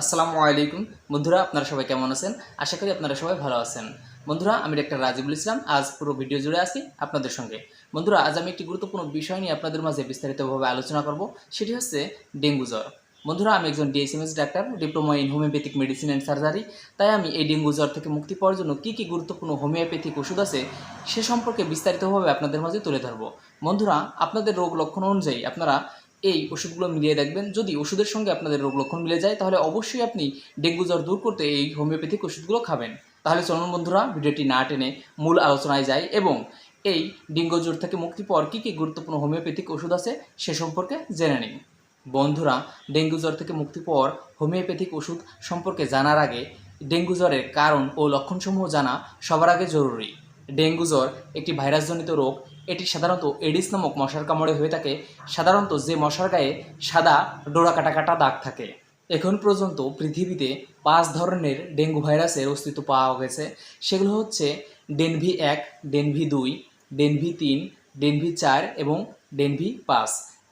আসসালামু আলাইকুম। বন্ধুরা, আপনারা সবাই কেমন আছেন? আশা করি আপনারা সবাই ভালো আছেন। বন্ধুরা, আমি ডাক্তার রাজিবুল ইসলাম। আজ পুরো ভিডিও জুড়ে আছি আপনাদের সঙ্গে। বন্ধুরা, আজ আমি একটি গুরুত্বপূর্ণ বিষয় নিয়ে আপনাদের মাঝে বিস্তারিতভাবে আলোচনা করব। সেটি হচ্ছে ডেঙ্গু জ্বর। বন্ধুরা, আমি একজন DSMS doctor, diploma in homeopathic medicine and surgery. তাই আমি এই ডেঙ্গু জ্বর থেকে মুক্তি পাওয়ার জন্য কী কী গুরুত্বপূর্ণ হোমিওপ্যাথিক ওষুধ আছে, সে সম্পর্কে বিস্তারিতভাবে আপনাদের মাঝে তুলে ধরবো। বন্ধুরা, আপনাদের রোগ লক্ষণ অনুযায়ী আপনারা এই ওষুধগুলো মিলিয়ে দেখবেন। যদি ওষুধের সঙ্গে আপনাদের রোগ লক্ষণ মিলে যায়, তাহলে অবশ্যই আপনি ডেঙ্গু জ্বর দূর করতে এই হোমিওপ্যাথিক ওষুধগুলো খাবেন। তাহলে চলুন বন্ধুরা, ভিডিওটি না টেনে মূল আলোচনায় যায় এবং এই ডেঙ্গু জ্বর থেকে মুক্তি পাওয়ার কী কী গুরুত্বপূর্ণ হোমিওপ্যাথিক ওষুধ আছে সে সম্পর্কে জেনে নিন। বন্ধুরা, ডেঙ্গু জ্বর থেকে মুক্তি পাওয়ার হোমিওপ্যাথিক ওষুধ সম্পর্কে জানার আগে ডেঙ্গু জ্বরের কারণ ও লক্ষণসমূহ জানা সবার আগে জরুরি। ডেঙ্গু জ্বর একটি ভাইরাসজনিত রোগ এটি সাধারণত এডিস নামক মশার কামড়ে হয়ে থাকে। সাধারণত যে মশার গায়ে সাদা ডোরা কাটা কাটা দাগ থাকে। এখন পর্যন্ত পৃথিবীতে পাঁচ ধরনের ডেঙ্গু ভাইরাসের অস্তিত্ব পাওয়া গেছে। সেগুলো হচ্ছে ডেনভি এক, ডেনভি দুই, ডেনভি তিন, ডেনভি চার এবং ডেনভি পাঁচ।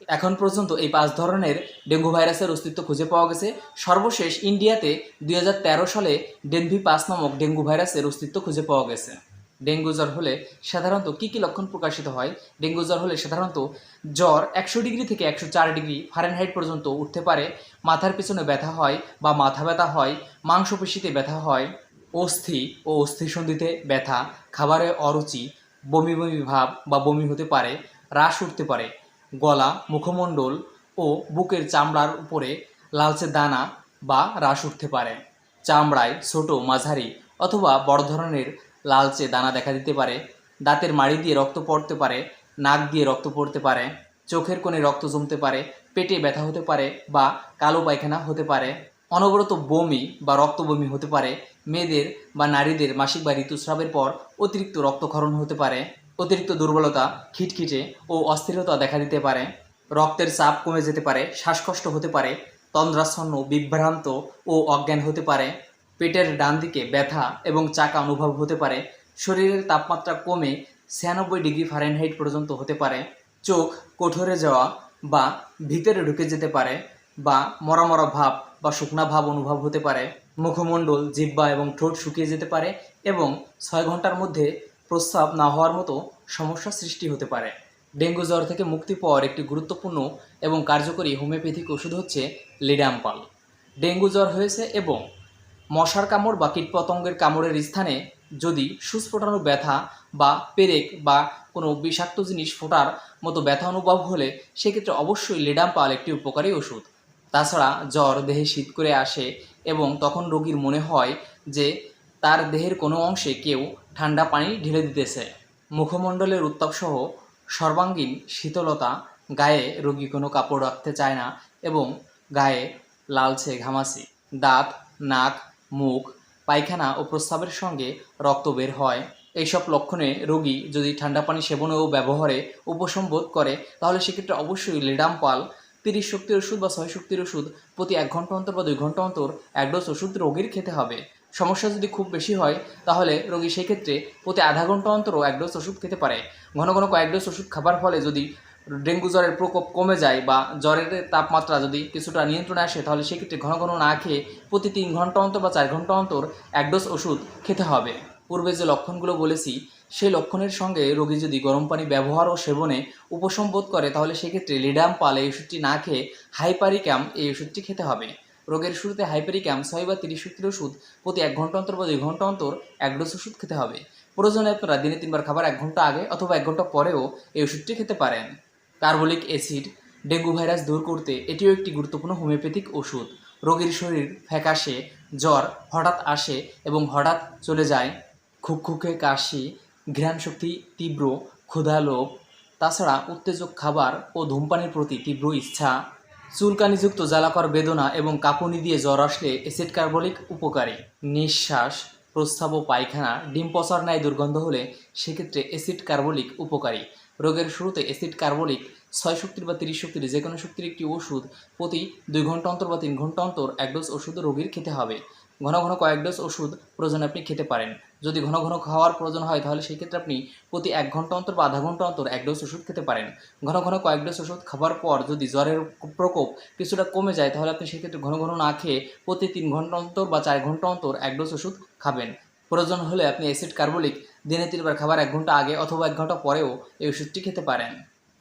এখন পর্যন্ত এই পাঁচ ধরনের ডেঙ্গু ভাইরাসের অস্তিত্ব খুঁজে পাওয়া গেছে। সর্বশেষ ইন্ডিয়াতে দুই হাজার তেরো সালে ডেনভি পাঁচ নামক ডেঙ্গু ভাইরাসের অস্তিত্ব খুঁজে পাওয়া গেছে। ডেঙ্গু জ্বর হলে সাধারণত কী কী লক্ষণ প্রকাশিত হয়? ডেঙ্গু জ্বর হলে সাধারণত জ্বর একশো ডিগ্রি থেকে একশো চার ডিগ্রি ফারেনহাইট পর্যন্ত উঠতে পারে, মাথার পেছনে ব্যথা হয় বা মাথা ব্যথা হয়, মাংসপেশিতে ব্যথা হয়, অস্থি ও অস্থিসন্ধিতে ব্যথা, খাবারে অরুচি, বমি বমি ভাব বা বমি হতে পারে, রাশ উঠতে পারে, গলা, মুখমণ্ডল ও বুকের চামড়ার উপরে লালচে দানা বা রাশ উঠতে পারে। চামড়ায় ছোট মাঝারি অথবা বড় ধরনের লালচে দানা দেখা দিতে পারে, দাঁতের মাড়ি দিয়ে রক্ত পড়তে পারে, নাক দিয়ে রক্ত পড়তে পারে, চোখের কোণে রক্ত জমতে পারে, পেটে ব্যথা হতে পারে বা কালো পায়খানা হতে পারে, অনবরত বমি বা রক্ত বমি হতে পারে, মেয়েদের বা নারীদের মাসিক বা ঋতুস্রাবের পর অতিরিক্ত রক্তক্ষরণ হতে পারে, অতিরিক্ত দুর্বলতা, খিটখিটে ও অস্থিরতা দেখা দিতে পারে, রক্তের চাপ কমে যেতে পারে, শ্বাসকষ্ট হতে পারে তন্দ্রাচ্ছন্ন বিভ্রান্ত ও অজ্ঞান হতে পারে পেটের ডান দিকে ব্যথা এবং চাকা অনুভব হতে পারে। শরীরের তাপমাত্রা কমে ছিয়ানব্বই ডিগ্রি ফারেনহাইট পর্যন্ত হতে পারে। চোখ কঠোরে যাওয়া বা ভিতরে ঢুকে যেতে পারে বা মরা মরা ভাব বা শুকনা ভাব অনুভব হতে পারে। মুখমণ্ডল জিব্বা এবং ঠোঁট শুকিয়ে যেতে পারে এবং ছয় ঘণ্টার মধ্যে প্রস্রাব না হওয়ার মতো সমস্যা সৃষ্টি হতে পারে। ডেঙ্গু জ্বর থেকে মুক্তি পাওয়ার একটি গুরুত্বপূর্ণ এবং কার্যকরী হোমিওপ্যাথিক ওষুধ হচ্ছে লিডাম্পাল। ডেঙ্গু জ্বর হয়েছে এবং মশার কামড় বা কীটপতঙ্গের কামড়ের স্থানে যদি সুচ ফোটানো ব্যথা বা পেরেক বা কোনো বিষাক্ত জিনিস ফোটার মতো ব্যথা অনুভব হলে সেক্ষেত্রে অবশ্যই লিডাম্পাল একটি উপকারী ওষুধ। তাছাড়া জ্বর, দেহে শীত করে আসে এবং তখন রোগীর মনে হয় যে তার দেহের কোনো অংশে কেউ ঠান্ডা পানি ঢেলে দিতেছে। মুখমণ্ডলের উত্তাপসহ সর্বাঙ্গীন শীতলতা গায়ে রোগী কোনো কাপড় রাখতে চায় না এবং গায়ে লালছে ঘামাচি, দাঁত, নাক মুখ, পায়খানা ও প্রস্রাবের সঙ্গে রক্ত বের হয়। এইসব লক্ষণে রোগী যদি ঠান্ডা পানি সেবনে ও ব্যবহারে উপশম বোধ করে, তাহলে সেক্ষেত্রে অবশ্যই লিডাম্পাল, তিরিশ শক্তির ওষুধ বা ছয় শক্তির ওষুধ প্রতি এক ঘণ্টা অন্তর বা দুই ঘণ্টা অন্তর এক ডোজ ওষুধ রোগীর খেতে হবে। সমস্যা যদি খুব বেশি হয়, তাহলে রোগী সেক্ষেত্রে প্রতি আধা ঘণ্টা অন্তরও এক ডোজ ওষুধ খেতে পারে। ঘন ঘন কয়েক ডোজ ওষুধ খাবার ফলে যদি ডেঙ্গু জ্বরের প্রকোপ কমে যায় বা জ্বরের তাপমাত্রা যদি কিছুটা নিয়ন্ত্রণে আসে, তাহলে সেক্ষেত্রে ঘন ঘন না খেয়ে প্রতি তিন ঘণ্টা অন্তর বা চার ঘণ্টা অন্তর এক ডোজ ওষুধ খেতে হবে। পূর্বে যে লক্ষণগুলো বলেছি, সেই লক্ষণের সঙ্গে রোগী যদি গরম পানি ব্যবহার ও সেবনে উপশম বোধ করে, তাহলে সেক্ষেত্রে লিডাম পাল এই ওষুধটি না খেয়ে হাইপারিক্যাম এই ওষুধটি খেতে হবে। রোগের শুরুতে হাইপারিক্যাম ছয় বা তিরিশ শক্তির ওষুধ প্রতি এক ঘণ্টা অন্তর বা দুই ঘণ্টা অন্তর এক ডোজ ওষুধ খেতে হবে। প্রয়োজনে আপনারা দিনে তিনবার খাবার এক ঘণ্টা আগে অথবা এক ঘণ্টা পরেও এই ওষুধটি খেতে পারেন। কার্বলিক অ্যাসিড ডেঙ্গু ভাইরাস দূর করতে এটিও একটি গুরুত্বপূর্ণ হোমিওপ্যাথিক ওষুধ। রোগীর শরীর ফ্যাকাশে, জ্বর হঠাৎ আসে এবং হঠাৎ চলে যায়। খুকখুকে কাশি ঘ্রাণ শক্তি তীব্র, ক্ষুধা লোভ, তাছাড়া উত্তেজক খাবার ও ধূমপানের প্রতি তীব্র ইচ্ছা। চুলকানিযুক্ত জ্বালাকর বেদনা এবং কাঁপুনি দিয়ে জ্বর আসলে অ্যাসিড কার্বলিক উপকারী। নিঃশ্বাস, প্রস্রাব ও পায়খানা ডিম পচার ন্যায় দুর্গন্ধ হলে সেক্ষেত্রে অ্যাসিড কার্বলিক উপকারী। রোগের শুরুতে অ্যাসিড কার্বলিক, ছয় শক্তির বা তিরিশ শক্তির যে কোনো শক্তির একটি ওষুধ প্রতি দুই ঘণ্টা অন্তর বা তিন ঘণ্টা অন্তর এক ডোজ ওষুধ রোগীর খেতে হবে। ঘন ঘন কয়েক ডোজ ওষুধ প্রয়োজনে আপনি খেতে পারেন। যদি ঘন ঘন খাওয়ার প্রয়োজন হয়, তাহলে সেই ক্ষেত্রে আপনি প্রতি এক ঘণ্টা অন্তর বা আধা ঘণ্টা অন্তর এক ডোজ ওষুধ খেতে পারেন। ঘন ঘন কয়েক ডোজ ওষুধ খাবার পর যদি জ্বরের প্রকোপ কিছুটা কমে যায়, তাহলে আপনি সেক্ষেত্রে ঘন ঘন না খেয়ে প্রতি তিন ঘণ্টা অন্তর বা চার ঘণ্টা অন্তর এক ডোজ ওষুধ খাবেন। প্রয়োজন হলে আপনি অ্যাসিড কার্বলিক দিনে তিনবার খাবার এক ঘণ্টা আগে অথবা এক ঘণ্টা পরেও এই ওষুধটি খেতে পারেন।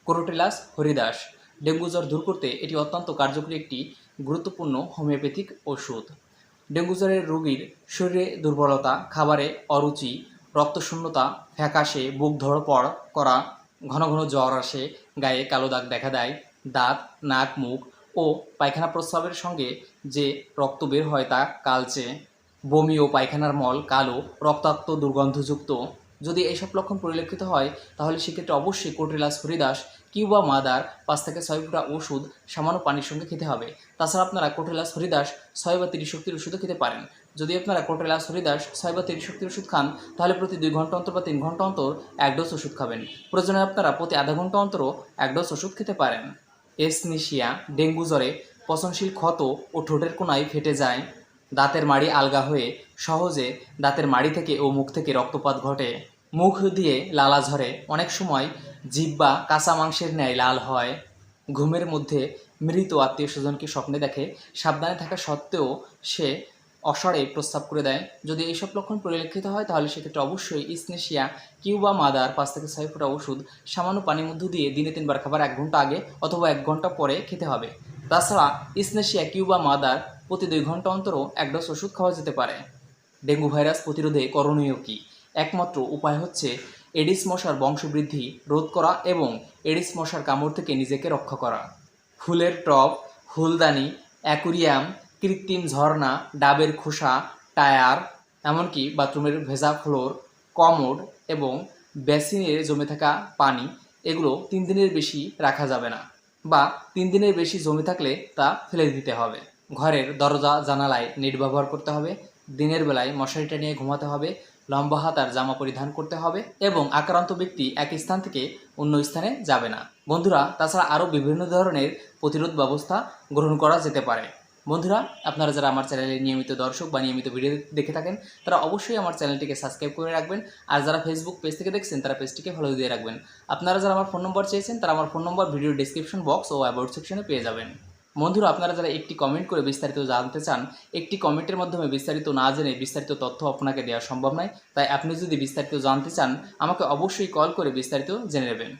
কোরোটিলাস হরিদাস। ডেঙ্গু জ্বর দূর করতে এটি অত্যন্ত কার্যকরী একটি গুরুত্বপূর্ণ হোমিওপ্যাথিক ওষুধ। ডেঙ্গু জ্বরের রোগীর শরীরে দুর্বলতা, খাবারে অরুচি, রক্তশূন্যতা, ফ্যাকাশে, বুক ধড়পড় করা, ঘন ঘন জ্বর আসে, গায়ে কালো দাগ দেখা দেয়, দাঁত, নাক, মুখ ও পায়খানা প্রস্রাবের সঙ্গে যে রক্ত বের হয় তা কালচে। বমি ও পায়খানার মল, কালো, রক্তাক্ত, দুর্গন্ধযুক্ত। যদি এইসব লক্ষণ পরিলক্ষিত হয়, তাহলে সেক্ষেত্রে অবশ্যই কোট্রিলাস, হরিদাস, কিউবা, মাদার, পাঁচ থেকে ছয় ফুটা ওষুধ, সামান্য পানির সঙ্গে খেতে হবে। তাছাড়া আপনারা কোট্রিলাস, হরিদাস, ছয় বা তিরিশ শক্তির ওষুধও খেতে পারেন। যদি আপনারা কোট্রিলাস, হরিদাস, ছয় বা তিরিশ শক্তির ওষুধ খান, তাহলে প্রতি দুই ঘণ্টা অন্তর বা তিন ঘণ্টা অন্তর এক ডোজ ওষুধ খাবেন। প্রয়োজনে আপনারা প্রতি আধা ঘণ্টা অন্তরও এক ডোজ ওষুধ খেতে পারেন। এসনিশিয়া, ডেঙ্গু জ্বরে, পচনশীল ক্ষত ও ঠোঁটের কোনায় ফেটে যায়। দাঁতের মাড়ি আলগা হয়ে সহজে দাঁতের মাড়ি থেকে ও মুখ থেকে রক্তপাত ঘটে। মুখ দিয়ে লালা ঝরে। অনেক সময় জিব্বা কাঁচা মাংসের ন্যায় লাল হয়। ঘুমের মধ্যে মৃত আত্মীয় স্বজনকে স্বপ্নে দেখে সাবধানে থাকা সত্ত্বেও সে অসাড়ে প্রস্তাব করে দেয়, যদি এইসব লক্ষণ পরিলক্ষিত হয়, তাহলে সেক্ষেত্রে অবশ্যই ইসনেশিয়া, কিউবা মাদার, পাঁচ থেকে ছয় ফোঁটা ওষুধ, সামান্য পানির মধ্য দিয়ে দিনে তিনবার খাবার, এক ঘণ্টা আগে অথবা এক ঘণ্টা পরে খেতে হবে। তাছাড়া ইসনেশিয়া, কিউবা মাদার প্রতি দুই ঘণ্টা অন্তরও এক ডোজ ওষুধ খাওয়া যেতে পারে। ডেঙ্গু ভাইরাস প্রতিরোধে করণীয় কী? একমাত্র উপায় হচ্ছে এডিস মশার বংশবৃদ্ধি রোধ করা এবং এডিস মশার কামড় থেকে নিজেকে রক্ষা করা। ফুলের টব, ফুলদানি, অ্যাকুরিয়াম, কৃত্রিম ঝর্ণা, ডাবের খোসা, টায়ার, এমনকি বাথরুমের ভেজা ফ্লোর, কমোড এবং বেসিনে জমে থাকা পানি, এগুলো তিন দিনের বেশি রাখা যাবে না বা তিন দিনের বেশি জমে থাকলে তা ফেলে দিতে হবে। ঘরের দরজা, জানালায় নেট ব্যবহার করতে হবে, দিনের বেলায় মশারিটা নিয়ে ঘুমাতে হবে, লম্বা হাতার জামা পরিধান করতে হবে এবং আক্রান্ত ব্যক্তি এক স্থান থেকে অন্য স্থানে যাবে না। বন্ধুরা, তাছাড়া আরও বিভিন্ন ধরনের প্রতিরোধ ব্যবস্থা গ্রহণ করা যেতে পারে। বন্ধুরা, আপনারা যারা আমার চ্যানেলে নিয়মিত দর্শক বা নিয়মিত ভিডিও দেখে থাকেন, তারা অবশ্যই আমার চ্যানেলটিকে সাবস্ক্রাইব করে রাখবেন। আর যারা ফেসবুক পেজ থেকে দেখছেন, তারা পেজটিকে ফলো দিয়ে রাখবেন। আপনারা যারা আমার ফোন নম্বর চেয়েছেন, তারা আমার phone number video description box O about সেকশনে পেয়ে যাবেন। বন্ধুরা, আপনারা যারা একটি কমেন্ট করে বিস্তারিত জানতে চান, একটি কমেন্টের মাধ্যমে বিস্তারিত না জেনে বিস্তারিত তথ্য আপনাকে দেওয়া সম্ভব নয়। তাই আপনি যদি বিস্তারিত জানতে চান, আমাকে অবশ্যই কল করে বিস্তারিত জেনে নেবেন।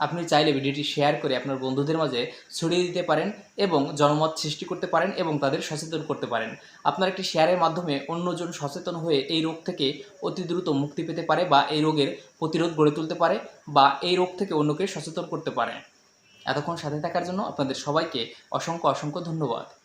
আপনি চাইলে ভিডিওটি শেয়ার করে আপনার বন্ধুদের মাঝে ছড়িয়ে দিতে পারেন এবং জনমত সৃষ্টি করতে পারেন এবং তাদের সচেতন করতে পারেন। আপনার একটি শেয়ারের মাধ্যমে অন্যজন সচেতন হয়ে এই রোগ থেকে অতি দ্রুত মুক্তি পেতে পারে বা এই রোগের প্রতিরোধ গড়ে তুলতে পারে বা এই রোগ থেকে অন্যকে সচেতন করতে পারে। এতক্ষণ সাথে থাকার জন্য আপনাদের সবাইকে অসংখ্য অসংখ্য ধন্যবাদ।